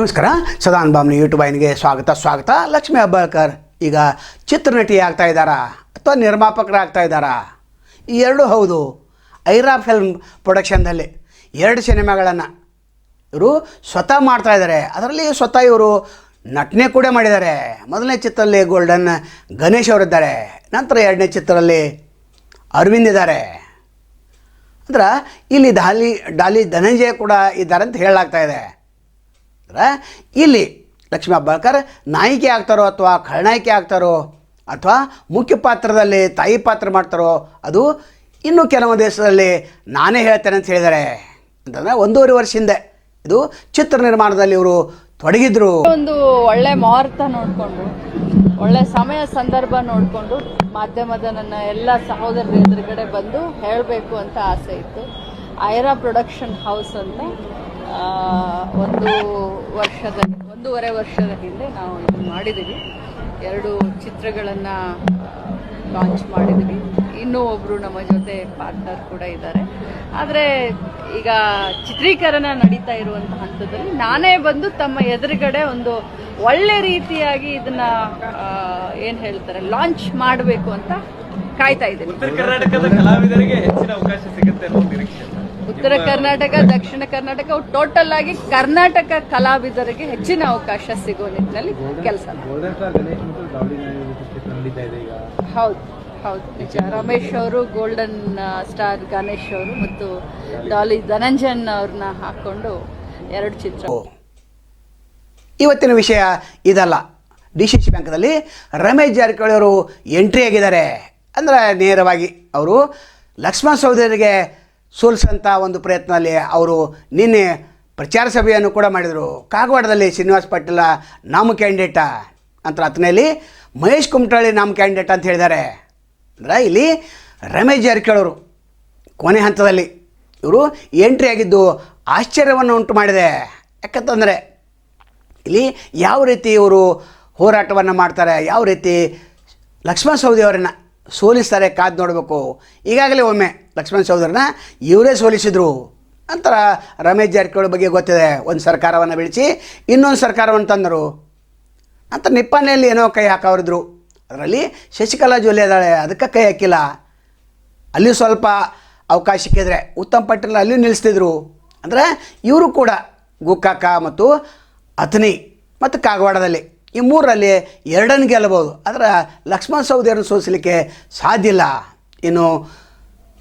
ನಮಸ್ಕಾರ. ಸದಾನ್ ಬಾಮ್ನಿ ಯೂಟ್ಯೂಬ್ ಐನಿಗೆ ಸ್ವಾಗತ ಸ್ವಾಗತ. ಲಕ್ಷ್ಮಿ ಅಬ್ಬಾಳ್ಕರ್ ಈಗ ಚಿತ್ರನಟಿ ಆಗ್ತಾ ಇದ್ದಾರಾ ಅಥವಾ ನಿರ್ಮಾಪಕರಾಗ್ತಾ ಇದ್ದಾರಾ? ಈ ಎರಡೂ ಹೌದು. ಐರಾ ಫಿಲ್ಮ್ ಪ್ರೊಡಕ್ಷನ್ದಲ್ಲಿ ಎರಡು ಸಿನಿಮಾಗಳನ್ನು ಇವರು ಸ್ವತಃ ಮಾಡ್ತಾ ಇದ್ದಾರೆ. ಅದರಲ್ಲಿ ಸ್ವತಃ ಇವರು ನಟನೆ ಕೂಡ ಮಾಡಿದ್ದಾರೆ. ಮೊದಲನೇ ಚಿತ್ರದಲ್ಲಿ ಗೋಲ್ಡನ್ ಗಣೇಶ್ ಅವರಿದ್ದಾರೆ. ನಂತರ ಎರಡನೇ ಚಿತ್ರದಲ್ಲಿ ಅರವಿಂದ್ ಇದ್ದಾರೆ. ಅಂದ್ರೆ ಇಲ್ಲಿ ಡಾಲಿ ಡಾಲಿ ಧನಂಜಯ ಕೂಡ ಇದ್ದಾರೆ ಅಂತ ಹೇಳಲಾಗ್ತಾ ಇದೆ. ಅಂದ್ರೆ ಇಲ್ಲಿ ಲಕ್ಷ್ಮೀ ಅಬ್ಬಾಳ್ಕರ್ ನಾಯಿಕೆ ಆಗ್ತಾರೋ ಅಥವಾ ಖಳನಾಯಕಿ ಆಗ್ತಾರೋ ಅಥವಾ ಮುಖ್ಯ ಪಾತ್ರದಲ್ಲಿ ತಾಯಿ ಪಾತ್ರ ಮಾಡ್ತಾರೋ, ಅದು ಇನ್ನೂ ಕೆಲವು ದೇಶದಲ್ಲಿ ನಾನೇ ಹೇಳ್ತೇನೆ ಅಂತ ಹೇಳಿದ್ದಾರೆ ಅಂತಂದರೆ ಒಂದೂವರೆ ವರ್ಷ ಹಿಂದೆ ಇದು ಚಿತ್ರ ನಿರ್ಮಾಣದಲ್ಲಿ ಇವರು ತೊಡಗಿದ್ರು. ಒಂದು ಒಳ್ಳೆ ಮುಹೂರ್ತ ನೋಡಿಕೊಂಡು, ಒಳ್ಳೆ ಸಮಯ ಸಂದರ್ಭ ನೋಡಿಕೊಂಡು ಮಾಧ್ಯಮದ ನನ್ನ ಎಲ್ಲ ಸಹೋದರರ ಎದುರುಗಡೆ ಬಂದು ಹೇಳಬೇಕು ಅಂತ ಆಸೆ ಇತ್ತು. ಐರಾ ಪ್ರೊಡಕ್ಷನ್ ಹೌಸ್ ಅಂತ ಒಂದು ವರ್ಷದ, ಒಂದೂವರೆ ವರ್ಷದ ಹಿಂದೆ ನಾವು ಇದು ಮಾಡಿದ್ದೀವಿ ಎರಡು ಚಿತ್ರಗಳನ್ನು ಲಾಂಚ್ ಮಾಡಿದ್ದೀವಿ ಇನ್ನೂ ಒಬ್ಬರು ನಮ್ಮ ಜೊತೆ ಪಾರ್ಟ್ನರ್ ಕೂಡ ಇದ್ದಾರೆ. ಆದರೆ ಈಗ ಚಿತ್ರೀಕರಣ ನಡೀತಾ ಇರುವಂಥ ಹಂತದಲ್ಲಿ ನಾನೇ ಬಂದು ತಮ್ಮ ಎದುರುಗಡೆ ಒಂದು ಒಳ್ಳೆ ರೀತಿಯಾಗಿ ಇದನ್ನ ಏನು ಹೇಳ್ತಾರೆ ಲಾಂಚ್ ಮಾಡಬೇಕು ಅಂತ ಕಾಯ್ತಾ ಇದ್ದೀನಿ. ಉತ್ತರ ಕರ್ನಾಟಕದ ಕಲಾವಿದರಿಗೆ ಹೆಚ್ಚಿನ ಅವಕಾಶ ಸಿಗುತ್ತೆ ಅನ್ನೋ ನಿರೀಕ್ಷೆ. ಉತ್ತರ ಕರ್ನಾಟಕ ದಕ್ಷಿಣ ಕರ್ನಾಟಕ ಟೋಟಲ್ ಆಗಿ ಕರ್ನಾಟಕ ಕಲಾವಿದರಿಗೆ ಹೆಚ್ಚಿನ ಅವಕಾಶ ಸಿಗೋ ನಿಟ್ಟಿನಲ್ಲಿ ಕೆಲಸ ಹೌದು ಹೌದು. ನಿಜ. ರಮೇಶ್ ಅವರು ಗೋಲ್ಡನ್ ಸ್ಟಾರ್ ಗಣೇಶ್ ಅವರು ಮತ್ತು ಡಾಲಿ ಧನಂಜನ್ ಅವ್ರನ್ನ ಹಾಕೊಂಡು ಎರಡು ಚಿತ್ರ. ಇವತ್ತಿನ ವಿಷಯ ಇದಲ್ಲ. ಡಿ ಸಿ ಸಿ ಬ್ಯಾಂಕ್ದಲ್ಲಿ ರಮೇಶ್ ಜಾರಕಿಹೊಳಿ ಅವರು ಎಂಟ್ರಿ ಆಗಿದ್ದಾರೆ. ಅಂದರೆ ನೇರವಾಗಿ ಅವರು ಲಕ್ಷ್ಮಣ ಸಹೋದರಿಗೆ ಸೋಲಿಸೋಂಥ ಒಂದು ಪ್ರಯತ್ನದಲ್ಲಿ ಅವರು ನಿನ್ನೆ ಪ್ರಚಾರ ಸಭೆಯನ್ನು ಕೂಡ ಮಾಡಿದರು. ಕಾಗವಾಡದಲ್ಲಿ ಶ್ರೀನಿವಾಸ್ ಪಾಟೀಲ ನಾಮ ಕ್ಯಾಂಡಿಡೇಟ ಅಂತ ಹತ್ತನೇಲಿ ಮಹೇಶ್ ಕುಮಟಳ್ಳಿ ನಾಮ ಕ್ಯಾಂಡಿಡೇಟ್ ಅಂತ ಹೇಳಿದ್ದಾರೆ. ಅಂದರೆ ಇಲ್ಲಿ ರಮೇಶ್ ಜಾರಕಿಹೊಳವರು ಕೊನೆ ಹಂತದಲ್ಲಿ ಇವರು ಎಂಟ್ರಿ ಆಗಿದ್ದು ಆಶ್ಚರ್ಯವನ್ನು ಉಂಟು ಮಾಡಿದೆ. ಯಾಕಂತಂದರೆ ಇಲ್ಲಿ ಯಾವ ರೀತಿ ಇವರು ಹೋರಾಟವನ್ನು ಮಾಡ್ತಾರೆ, ಯಾವ ರೀತಿ ಲಕ್ಷ್ಮಣ ಸವದಿ ಅವರನ್ನು ಸೋಲಿಸ್ತಾರೆ, ಕಾದು ನೋಡಬೇಕು. ಈಗಾಗಲೇ ಒಮ್ಮೆ ಲಕ್ಷ್ಮಣ ಸಹೋದರನ ಇವರೇ ಸೋಲಿಸಿದ್ರು ನಂತರ ರಮೇಶ್ ಜಾರಕಿಹೊಳಿ ಬಗ್ಗೆ ಗೊತ್ತಿದೆ. ಒಂದು ಸರ್ಕಾರವನ್ನು ಬೆಳೆಸಿ, ಇನ್ನೊಂದು ಸರ್ಕಾರವನ್ನು ತಂದರು. ಅಂತ ನಿಪ್ಪಾಣಿಯಲ್ಲಿ ಏನೋ ಕೈ ಹಾಕೋರಿದ್ರು ಅದರಲ್ಲಿ ಶಶಿಕಲಾ ಜೊಲ್ಲೆ ಇದ್ದಾಳೆ, ಅದಕ್ಕೆ ಕೈ ಹಾಕಿಲ್ಲ. ಅಲ್ಲಿ ಸ್ವಲ್ಪ ಅವಕಾಶ ಸಿಕ್ಕಿದ್ರೆ ಉತ್ತಮ ಪಟೇಲ್ ಅಲ್ಲಿ ನಿಲ್ಲಿಸ್ತಿದ್ರು. ಅಂದರೆ ಇವರು ಕೂಡ ಗೋಕಾಕ ಮತ್ತು ಅಥನಿ ಮತ್ತು ಕಾಗವಾಡದಲ್ಲಿ ಈ ಮೂರರಲ್ಲಿ ಎರಡನ್ನು ಗೆಲ್ಲಬಹುದು. ಆದರೆ ಲಕ್ಷ್ಮಣ ಸವದಿಯರನ್ನು ಸೋಸಲಿಕ್ಕೆ ಸಾಧ್ಯ ಇಲ್ಲ. ಇನ್ನು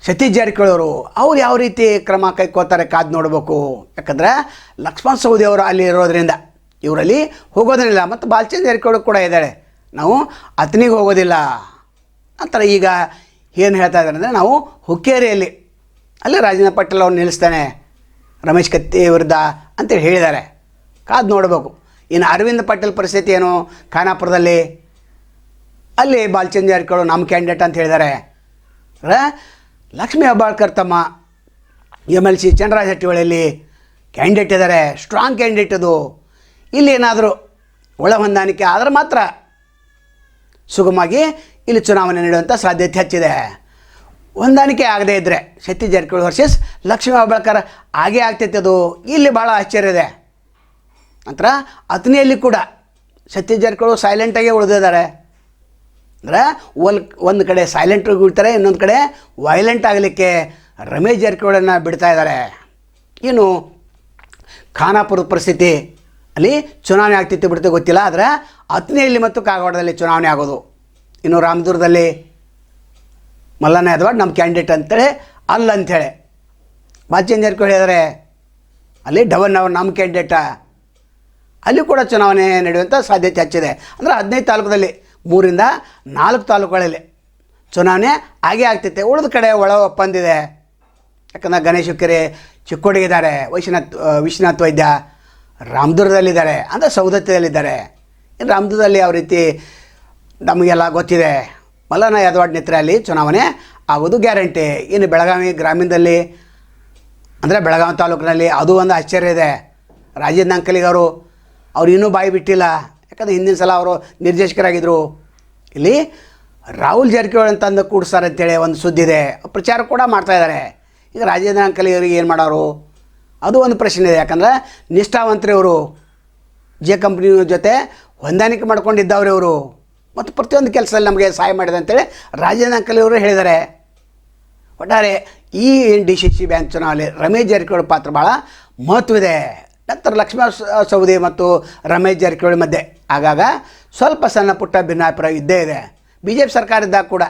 ಸತೀಶ್ ಜಾರಕಿಹೊಳಿಯವರು, ಅವ್ರು ಯಾವ ರೀತಿ ಕ್ರಮ ಕೈಕೋತಾರೆ ಕಾದು ನೋಡಬೇಕು. ಯಾಕಂದರೆ ಲಕ್ಷ್ಮಣ ಸವದಿ ಅವರು ಅಲ್ಲಿ ಇರೋದ್ರಿಂದ ಇವರಲ್ಲಿ ಹೋಗೋದಿಲ್ಲ ಮತ್ತು ಬಾಲಚಂದ್ರ ಜಾರಕಿಹೊಳಿ ಕೂಡ ಇದ್ದಾಳೆ. ನಾವು ಅತನಿಗೆ ಹೋಗೋದಿಲ್ಲ. ನಂತರ ಈಗ ಏನು ಹೇಳ್ತಾ ಇದ್ದಾರೆ ಅಂದರೆ ನಾವು ಹುಕ್ಕೇರಿಯಲ್ಲಿ ಅಲ್ಲಿ ರಾಜೇಂದ್ರ ಪಟೇಲ್ ಅವ್ರು ನಿಲ್ಲಿಸ್ತಾನೆ. ರಮೇಶ್ ಕತ್ತಿ ವಿರುದ್ಧ ಅಂತೇಳಿ ಹೇಳಿದ್ದಾರೆ. ಕಾದು ನೋಡಬೇಕು. ಇನ್ನು ಅರವಿಂದ್ ಪಟೇಲ್ ಪರಿಸ್ಥಿತಿ ಏನು? ಖಾನಾಪುರದಲ್ಲಿ? ಅಲ್ಲಿ ಬಾಲಚಂದ್ರ ಜಾರಕಿಹೊಳಿ ನಮ್ಮ ಕ್ಯಾಂಡಿಡೇಟ್ ಅಂತ ಹೇಳಿದ್ದಾರೆ. ಲಕ್ಷ್ಮೀ ಹೆಬ್ಬಾಳ್ಕರ್ ತಮ್ಮ ಎಂ ಎಲ್ ಸಿ ಚಂದ್ರರಾಜ ಹಟ್ಟಿಹೊಳಿಯಲ್ಲಿ ಕ್ಯಾಂಡಿಡೇಟ್ ಇದ್ದಾರೆ. ಸ್ಟ್ರಾಂಗ್ ಕ್ಯಾಂಡಿಡೇಟ್ ಅದು. ಇಲ್ಲಿ ಏನಾದರೂ ಒಳ ಹೊಂದಾಣಿಕೆ ಆದರೆ ಮಾತ್ರ ಸುಗಮವಾಗಿ ಇಲ್ಲಿ ಚುನಾವಣೆ ನೀಡುವಂಥ ಸಾಧ್ಯತೆ ಹೆಚ್ಚಿದೆ. ಹೊಂದಾಣಿಕೆ ಆಗದೇ ಇದ್ದರೆ ಸತೀಶ್ ಜಾರಕಿಹೊಳಿ ವರ್ಸಸ್ ಲಕ್ಷ್ಮೀ ಹೆಬ್ಬಾಳ್ಕರ್ ಆಗೇ ಆಗ್ತೈತೆ ಅದು. ಇಲ್ಲಿ ಭಾಳ ಆಶ್ಚರ್ಯ ಇದೆ. ನಂತರ ಅತ್ನಿಯಲ್ಲಿ ಕೂಡ ಸತೀಶ್ ಜಾರಕಿಹೊಳಿ ಸೈಲೆಂಟಾಗೇ ಉಳಿದಿದ್ದಾರೆ. ಅಂದರೆ ಒಲ್ ಒಂದು ಕಡೆ ಸೈಲೆಂಟ್ ಉಳ್ತಾರೆ, ಇನ್ನೊಂದು ಕಡೆ ವೈಲೆಂಟ್ ಆಗಲಿಕ್ಕೆ ರಮೇಶ್ ಜಾರಕಿಹೊಳಿಯನ್ನು ಬಿಡ್ತಾ ಇದ್ದಾರೆ. ಇನ್ನು ಖಾನಾಪುರದ ಪರಿಸ್ಥಿತಿ ಅಲ್ಲಿ ಚುನಾವಣೆ ಆಗ್ತಿತ್ತು ಬಿಡುತ್ತೆ ಗೊತ್ತಿಲ್ಲ, ಆದರೆ ಅತ್ನಿಯಲ್ಲಿ ಮತ್ತು ಕಾಗವಾಡದಲ್ಲಿ ಚುನಾವಣೆ ಆಗೋದು. ಇನ್ನು ರಾಮದುರ್ಗದಲ್ಲಿ ಯಾದವಾಡ್ ನಮ್ಮ ಕ್ಯಾಂಡಿಡೇಟ್ ಅಂತೇಳಿ ಅಲ್ಲ ಅಂಥೇಳಿ ಬಾಚೇಂದ್ರ ಜಾರಕಿಹೊಳಿ ಹೇಳಿದ್ದಾರೆ, ಅಲ್ಲಿ ಡವನ್ ಅವರು ನಮ್ಮ ಕ್ಯಾಂಡಿಡೇಟ ಅಲ್ಲಿ ಕೂಡ ಚುನಾವಣೆ ನಡೆಯುವಂಥ ಸಾಧ್ಯತೆ ಹೆಚ್ಚಿದೆ. ಅಂದರೆ ಹದಿನೈದು ತಾಲೂಕದಲ್ಲಿ ಮೂರಿಂದ ನಾಲ್ಕು ತಾಲೂಕುಗಳಲ್ಲಿ ಚುನಾವಣೆ ಆಗೇ ಆಗ್ತೈತೆ. ಉಳಿದ ಕಡೆ ಒಳ ಒಪ್ಪಂದಿದೆ. ಯಾಕಂದ್ರೆ ಗಣೇಶ್ ಕೆರೆ ಚಿಕ್ಕೋಡಿಗಿದ್ದಾರೆ ವೈಶ್ವನಾಥ್ ವಿಶ್ವನಾಥ್ ವೈದ್ಯ, ರಾಮದುರ್ಗದಲ್ಲಿದ್ದಾರೆ, ಅಂದರೆ ಸೌದತ್ತದಲ್ಲಿದ್ದಾರೆ ಇನ್ನು ರಾಮದುರ್ಗದಲ್ಲಿ ಯಾವ ರೀತಿ ನಮಗೆಲ್ಲ ಗೊತ್ತಿದೆ ಮಲ್ಲನ ಯಾದವಾಡ್ ನೇತೃತ್ವದಲ್ಲಿ ಚುನಾವಣೆ ಆಗೋದು ಗ್ಯಾರಂಟಿ. ಇನ್ನು ಬೆಳಗಾವಿ ಗ್ರಾಮೀಣದಲ್ಲಿ, ಅಂದರೆ ಬೆಳಗಾವಿ ತಾಲೂಕಿನಲ್ಲಿ ಅದು ಒಂದು ಆಶ್ಚರ್ಯ ಇದೆ. ರಾಜೇಂದ್ರ ಅಂಕಲಿಗೆ ಅವರು ಅವ್ರು ಇನ್ನೂ ಬಾಯಿ ಬಿಟ್ಟಿಲ್ಲ. ಯಾಕಂದರೆ ಹಿಂದಿನ ಸಲ ಅವರು ನಿರ್ದೇಶಕರಾಗಿದ್ದರು ಇಲ್ಲಿ ರಾಹುಲ್ ಜಾರಕಿಹೊಳಿ ಅಂತಂದು ಕೂಡಿಸ್ತಾರೆ ಅಂತೇಳಿ ಒಂದು ಸುದ್ದಿ ಇದೆ. ಪ್ರಚಾರ ಕೂಡ ಮಾಡ್ತಾ ಇದ್ದಾರೆ. ಈಗ ರಾಜೇಂದ್ರ ಅಂಕಲಿ ಏನು ಮಾಡೋರು? ಅದು ಒಂದು ಪ್ರಶ್ನೆ ಇದೆ. ಯಾಕಂದ್ರೆ ನಿಷ್ಠಾವಂತ್ರಿ ಅವರು ಜೆ ಕಂಪ್ನಿ ಜೊತೆ ಹೊಂದಾಣಿಕೆ ಮಾಡ್ಕೊಂಡಿದ್ದವ್ರು ಇವರು. ಮತ್ತು ಪ್ರತಿಯೊಂದು ಕೆಲಸದಲ್ಲಿ ನಮಗೆ ಸಹಾಯ ಮಾಡಿದೆ ಅಂತೇಳಿ ರಾಜೇಂದ್ರ ಅಂಕಲ್ ಇವರು ಹೇಳಿದ್ದಾರೆ. ಒಟ್ಟಾರೆ ಈ ಡಿ ಸಿ ಸಿ ಬ್ಯಾಂಕ್ ಚುನಾವಣೆ ರಮೇಶ್ ಜಾರಕಿಹೊಳಿ ಪಾತ್ರ ಭಾಳ ಮಹತ್ವವಿದೆ. ನಂತರ ಲಕ್ಷ್ಮಣ ಸೌದಿ ಮತ್ತು ರಮೇಶ್ ಜಾರಕಿಹೊಳಿ ಮಧ್ಯೆ. ಆಗಾಗ ಸ್ವಲ್ಪ ಸಣ್ಣ ಪುಟ್ಟ ಭಿನ್ನಾಭಿಪ್ರಾಯ ಇದ್ದೇ ಇದೆ. ಬಿ ಜೆ ಪಿ ಸರ್ಕಾರ ಇದ್ದಾಗ ಕೂಡ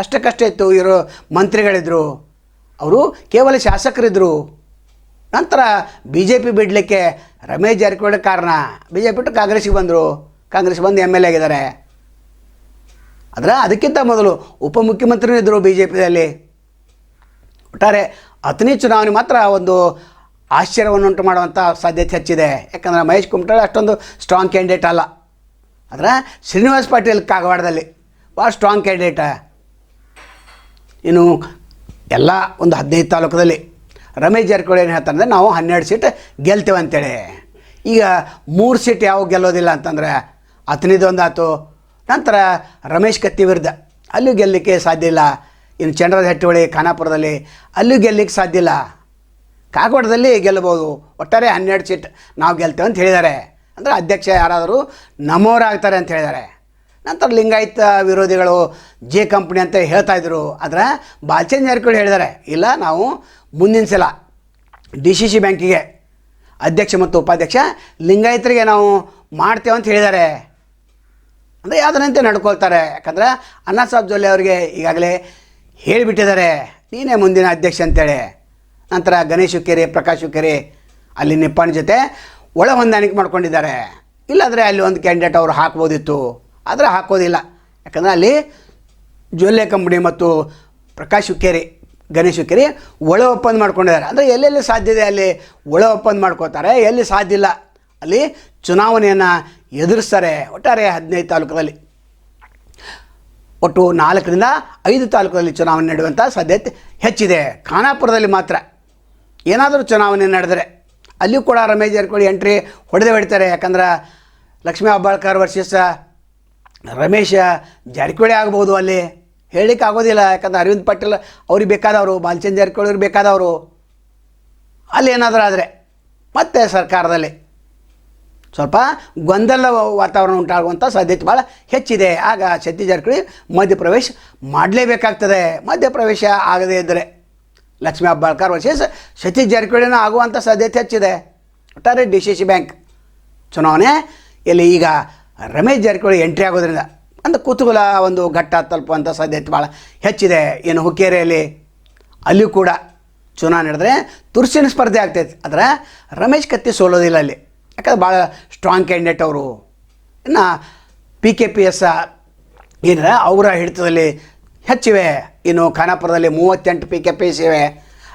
ಅಷ್ಟಕ್ಕಷ್ಟೇ ಇತ್ತು. ಇವರು ಮಂತ್ರಿಗಳಿದ್ದರು ಅವರು ಕೇವಲ ಶಾಸಕರಿದ್ದರು ನಂತರ ಬಿ ಜೆ ಪಿ ಬಿಡಲಿಕ್ಕೆ ರಮೇಶ್ ಜಾರಕಿಹೊಳಿ ಕಾರಣ. ಬಿ ಜೆ ಪಿ ಬಿಟ್ಟು ಕಾಂಗ್ರೆಸ್ಸಿಗೆ ಬಂದರು. ಕಾಂಗ್ರೆಸ್ ಬಂದು ಎಂ ಎಲ್ ಎ ಆಗಿದ್ದಾರೆ. ಆದರೆ ಅದಕ್ಕಿಂತ ಮೊದಲು ಉಪಮುಖ್ಯಮಂತ್ರಿನೂ ಇದ್ದರು ಬಿ ಜೆ ಪಿಯಲ್ಲಿ ಒಟ್ಟಾರೆ ಹತ್ತನೇ ಚುನಾವಣೆ ಮಾತ್ರ ಒಂದು ಆಶ್ಚರ್ಯವನ್ನುಂಟು ಮಾಡುವಂಥ ಸಾಧ್ಯತೆ ಹೆಚ್ಚಿದೆ. ಯಾಕಂದರೆ ಮಹೇಶ್ ಕುಮಟಳ್ಳಿ ಅಷ್ಟೊಂದು ಸ್ಟ್ರಾಂಗ್ ಕ್ಯಾಂಡಿಡೇಟ್ ಅಲ್ಲ. ಆದರೆ ಶ್ರೀನಿವಾಸ್ ಪಾಟೀಲ್ ಕಾಗವಾಡದಲ್ಲಿ ಭಾಳ ಸ್ಟ್ರಾಂಗ್ ಕ್ಯಾಂಡಿಡೇಟ ಇನ್ನು ಎಲ್ಲ ಒಂದು ಹದಿನೈದು ತಾಲೂಕದಲ್ಲಿ ರಮೇಶ್ ಜಾರಕಿಹೊಳಿ ಏನು ಹೇಳ್ತಾರೆ ನಾವು ಹನ್ನೆರಡು ಸೀಟ್ ಗೆಲ್ತೇವೆ ಅಂತೇಳಿ. ಈಗ ಮೂರು ಸೀಟ್ ಯಾವ ಗೆಲ್ಲೋದಿಲ್ಲ ಅಂತಂದರೆ ಆಯ್ತು ನಂತರ ರಮೇಶ್ ಕತ್ತಿ ವಿರುದ್ಧ ಅಲ್ಲೂ ಗೆಲ್ಲಲಿಕ್ಕೆ ಸಾಧ್ಯ ಇಲ್ಲ. ಇನ್ನು ಚಂದ್ರದ ಹೆಟ್ಟಿಹೊಳಿ ಖಾನಾಪುರದಲ್ಲಿ ಅಲ್ಲೂ ಗೆಲ್ಲಲಿಕ್ಕೆ ಸಾಧ್ಯ ಇಲ್ಲ. ಕಾಗವಾಡದಲ್ಲಿ ಗೆಲ್ಲಬಹುದು. ಒಟ್ಟಾರೆ ಹನ್ನೆರಡು ಸೀಟ್ ನಾವು ಗೆಲ್ತೇವೆ ಅಂತ ಹೇಳಿದ್ದಾರೆ. ಅಂದರೆ ಅಧ್ಯಕ್ಷ ಯಾರಾದರೂ ನಮ್ಮವರಾಗ್ತಾರೆ ಅಂತ ಹೇಳಿದ್ದಾರೆ. ನಂತರ ಲಿಂಗಾಯತ ವಿರೋಧಿಗಳು ಜೆ ಕಂಪ್ನಿ ಅಂತ ಹೇಳ್ತಾ ಇದ್ರು. ಆದರೆ ಬಾಲ್ಚಂದ್ ಜಾರಕಿಹೊಳಿ ಹೇಳಿದ್ದಾರೆ. ಇಲ್ಲ, ನಾವು ಮುಂದಿನ ಸಲ ಡಿ ಸಿ ಸಿ ಬ್ಯಾಂಕಿಗೆ ಅಧ್ಯಕ್ಷ ಮತ್ತು ಉಪಾಧ್ಯಕ್ಷ ಲಿಂಗಾಯತರಿಗೆ ನಾವು ಮಾಡ್ತೇವೆ ಅಂತ ಹೇಳಿದ್ದಾರೆ. ಅಂದರೆ ಯಾವುದರಂತೆ ನಡ್ಕೊಳ್ತಾರೆ. ಯಾಕಂದ್ರೆ ಅಣ್ಣಾ ಸಾಹೇಬ್ ಜೊಲ್ಲೆ ಅವರಿಗೆ ಈಗಾಗಲೇ ಹೇಳಿಬಿಟ್ಟಿದ್ದಾರೆ. ನೀನೇ ಮುಂದಿನ ಅಧ್ಯಕ್ಷ ಅಂತೇಳಿ. ನಂತರ ಗಣೇಶ ಕೆರೆ, ಪ್ರಕಾಶ ಕೆರೆ, ಅಲ್ಲಿ ನಿಪ್ಪಾಣಿ ಜೊತೆ ಒಳ ಹೊಂದಾಣಿಕೆ ಮಾಡ್ಕೊಂಡಿದ್ದಾರೆ. ಇಲ್ಲಾಂದರೆ ಅಲ್ಲಿ ಒಂದು ಕ್ಯಾಂಡಿಡೇಟ್ ಅವರು ಹಾಕ್ಬೋದಿತ್ತು. ಆದರೆ ಹಾಕೋದಿಲ್ಲ. ಯಾಕಂದರೆ ಅಲ್ಲಿ ಜೊಲ್ಲೆ ಕಂಪ್ನಿ ಮತ್ತು ಪ್ರಕಾಶ ಕೆರೆ, ಗಣೇಶ ಕೆರೆ ಒಳ ಒಪ್ಪಂದ ಮಾಡ್ಕೊಂಡಿದ್ದಾರೆ. ಅಂದರೆ ಎಲ್ಲೆಲ್ಲಿ ಸಾಧ್ಯ ಇದೆ ಅಲ್ಲಿ ಒಳ ಒಪ್ಪಂದ ಮಾಡ್ಕೋತಾರೆ, ಎಲ್ಲಿ ಸಾಧ್ಯ ಇಲ್ಲ ಅಲ್ಲಿ ಚುನಾವಣೆಯನ್ನು ಎದುರಿಸ್ತಾರೆ ಒಟ್ಟಾರೆ ಹದಿನೈದು ತಾಲೂಕದಲ್ಲಿ ಒಟ್ಟು ನಾಲ್ಕರಿಂದ ಐದು ತಾಲೂಕಲ್ಲಿ ಚುನಾವಣೆ ನಡೆಯುವಂಥ ಸಾಧ್ಯತೆ ಹೆಚ್ಚಿದೆ. ಖಾನಾಪುರದಲ್ಲಿ ಮಾತ್ರ. ಏನಾದರೂ ಚುನಾವಣೆ ನಡೆದರೆ ಅಲ್ಲಿಯೂ ಕೂಡ ರಮೇಶ್ ಜಾರಕಿಹೊಳಿ ಎಂಟ್ರಿ ಹೊಡೆದೇ ಹೊಡಿತಾರೆ. ಯಾಕಂದ್ರೆ ಲಕ್ಷ್ಮೀ ಹೆಬ್ಬಾಳ್ಕರ್ ವರ್ಷಿಸ ರಮೇಶ ಜಾರಕಿಹೊಳಿ ಆಗ್ಬೋದು ಅಲ್ಲಿ. ಹೇಳಲಿಕ್ಕೆ ಆಗೋದಿಲ್ಲ. ಯಾಕಂದ್ರೆ ಅರವಿಂದ್ ಪಟೇಲ್ ಅವ್ರಿಗೆ ಬೇಕಾದವರು, ಬಾಲಚಂದ್ರ ಜಾರಕಿಹೊಳಿ ಅವ್ರಿಗೆ ಬೇಕಾದವರು. ಅಲ್ಲಿ ಏನಾದರೂ ಆದರೆ ಮತ್ತೆ ಸರ್ಕಾರದಲ್ಲಿ ಸ್ವಲ್ಪ ಗೊಂದಲ ವಾತಾವರಣ ಉಂಟಾಗುವಂಥ ಸಾಧ್ಯತೆ ಭಾಳ ಹೆಚ್ಚಿದೆ. ಆಗ ಸತೀಶ್ ಜಾರಕಿಹೊಳಿ ಮಧ್ಯಪ್ರವೇಶ ಮಾಡಲೇಬೇಕಾಗ್ತದೆ. ಮಧ್ಯಪ್ರವೇಶ ಆಗದೇ ಇದ್ದರೆ ಲಕ್ಷ್ಮೀ ಅಬ್ಬಾಳ್ಕರ್ ವರ್ಸಸ್ ಸತೀಶ್ ಜಾರಕಿಹೊಳಿನ ಆಗುವಂಥ ಸಾಧ್ಯತೆ ಹೆಚ್ಚಿದೆ. ಒಟ್ಟಾರೆ ಡಿ ಸಿ ಸಿ ಬ್ಯಾಂಕ್ ಚುನಾವಣೆ, ಇಲ್ಲಿ ಈಗ ರಮೇಶ್ ಜಾರಕಿಹೊಳಿ ಎಂಟ್ರಿ ಆಗೋದ್ರಿಂದ ಒಂದು ಕುತೂಹಲ, ಒಂದು ಘಟ್ಟ ತಲುಪುವಂಥ ಸಾಧ್ಯತೆ ಭಾಳ ಹೆಚ್ಚಿದೆ. ಏನು ಹುಕ್ಕೇರಿಯಲ್ಲಿ ಅಲ್ಲಿಯೂ ಕೂಡ ಚುನಾವಣೆ ನಡೆದ್ರೆ ತುರ್ಸಿನ ಸ್ಪರ್ಧೆ ಆಗ್ತೈತೆ. ಆದರೆ ರಮೇಶ್ ಕತ್ತಿ ಸೋಲೋದಿಲ್ಲ ಅಲ್ಲಿ. ಯಾಕಂದ್ರೆ ಭಾಳ ಸ್ಟ್ರಾಂಗ್ ಕ್ಯಾಂಡಿಡೇಟ್ ಅವರು. ಇನ್ನು ಪಿ ಕೆ ಪಿ ಎಸ್ ಏನಿದೆ, ಅವರ ಹಿಡಿತದಲ್ಲಿ ಹೆಚ್ಚಿವೆ. ಇನ್ನು ಖಾನಾಪುರದಲ್ಲಿ ಮೂವತ್ತೆಂಟು ಪಿ ಕೆ ಪಿ ಎಸ್ ಇವೆ.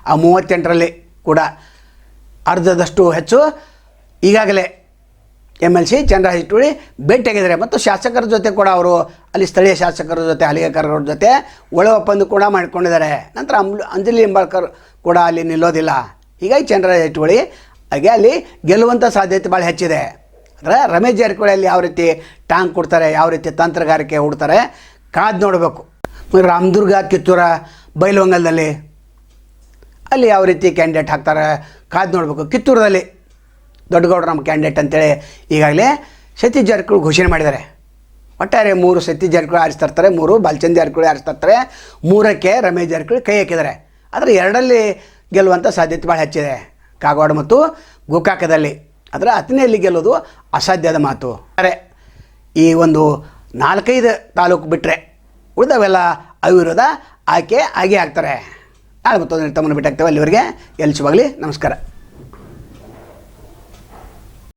ಆ ಮೂವತ್ತೆಂಟರಲ್ಲಿ ಕೂಡ ಅರ್ಧದಷ್ಟು ಹೆಚ್ಚು ಈಗಾಗಲೇ ಎಂ ಎಲ್ ಸಿ ಚಂದ್ರಹಿಟ್ಟುಳಿ ಭೇಟಿಯಾಗಿದ್ದಾರೆ. ಮತ್ತು ಶಾಸಕರ ಜೊತೆ ಕೂಡ ಅವರು ಅಲ್ಲಿ ಸ್ಥಳೀಯ ಶಾಸಕರ ಜೊತೆ ಹಲಿಗೆಕರವ್ರ ಜೊತೆ ಒಳ ಒಪ್ಪಂದ ಕೂಡ ಮಾಡಿಕೊಂಡಿದ್ದಾರೆ. ನಂತರ ಅಂಬ್, ಅಂಜಲಿ ನಿಂಬಾಳ್ಕರ್ ಕೂಡ ಅಲ್ಲಿ ನಿಲ್ಲೋದಿಲ್ಲ. ಹೀಗಾಗಿ ಚಂದ್ರಹಿಟ್ಟುಳಿ ಹಾಗೆ ಅಲ್ಲಿ ಗೆಲ್ಲುವಂಥ ಸಾಧ್ಯತೆ ಭಾಳ ಹೆಚ್ಚಿದೆ. ಅಂದರೆ ರಮೇಶ್ ಜಾರಕಿಹೊಳಿ ಅಲ್ಲಿ ಯಾವ ರೀತಿ ಟಾಂಗ್ ಕೊಡ್ತಾರೆ, ಯಾವ ರೀತಿ ತಂತ್ರಗಾರಿಕೆ ಹುಡ್ತಾರೆ ಕಾದು ನೋಡಬೇಕು. ರಾಮದುರ್ಗ ಕಿತ್ತೂರ ಬೈಲವಂಗಲದಲ್ಲಿ ಅಲ್ಲಿ ಯಾವ ರೀತಿ ಕ್ಯಾಂಡಿಡೇಟ್ ಹಾಕ್ತಾರೆ ಕಾದು ನೋಡಬೇಕು. ಕಿತ್ತೂರದಲ್ಲಿ ದೊಡ್ಡಗೌಡರು ನಮ್ಮ ಕ್ಯಾಂಡಿಡೇಟ್ ಅಂತೇಳಿ ಈಗಾಗಲೇ ಸತೀಶ್ ಜಾರಕಿಹೊಳಿ ಘೋಷಣೆ ಮಾಡಿದ್ದಾರೆ. ಒಟ್ಟಾರೆ ಮೂರು ಸತೀಶ್ ಜಾರಕಿಹೊಳಿ ಆರಿಸ್ತಿರ್ತಾರೆ ಮೂರು ಬಾಲಚಂದ್ ಜಾರಕಿಹೊಳಿ ಆರಿಸ್ತಿರ್ತಾರೆ ಮೂರಕ್ಕೆ ರಮೇಶ್ ಜಾರಕಿಹೊಳಿ ಕೈ ಹಾಕಿದ್ದಾರೆ. ಆದರೆ ಎರಡಲ್ಲಿ ಗೆಲ್ಲುವಂಥ ಸಾಧ್ಯತೆ ಭಾಳ ಹೆಚ್ಚಿದೆ. ಕಾಗವಾಡ ಮತ್ತು ಗೋಕಾಕದಲ್ಲಿ. ಆದರೆ ಹತ್ತನೆಯಲ್ಲಿ ಗೆಲ್ಲೋದು ಅಸಾಧ್ಯದ ಮಾತು. ಅರೆ, ಈ ಒಂದು ನಾಲ್ಕೈದು ತಾಲೂಕು ಬಿಟ್ಟರೆ ಉಳಿದವೆಲ್ಲ ಅವಿರೋಧ ಆಕೆ ಆಗೇ ಆಗ್ತಾರೆ. ನಾಳೆ ಮತ್ತೊಂದು ತಮ್ಮನ್ನು ಬಿಟ್ಟಾಗ್ತೇವೆ ಅಲ್ಲಿವರೆಗೆ? ಎಲ್ಲಿ ಶುಭಾಗಲಿ ನಮಸ್ಕಾರ.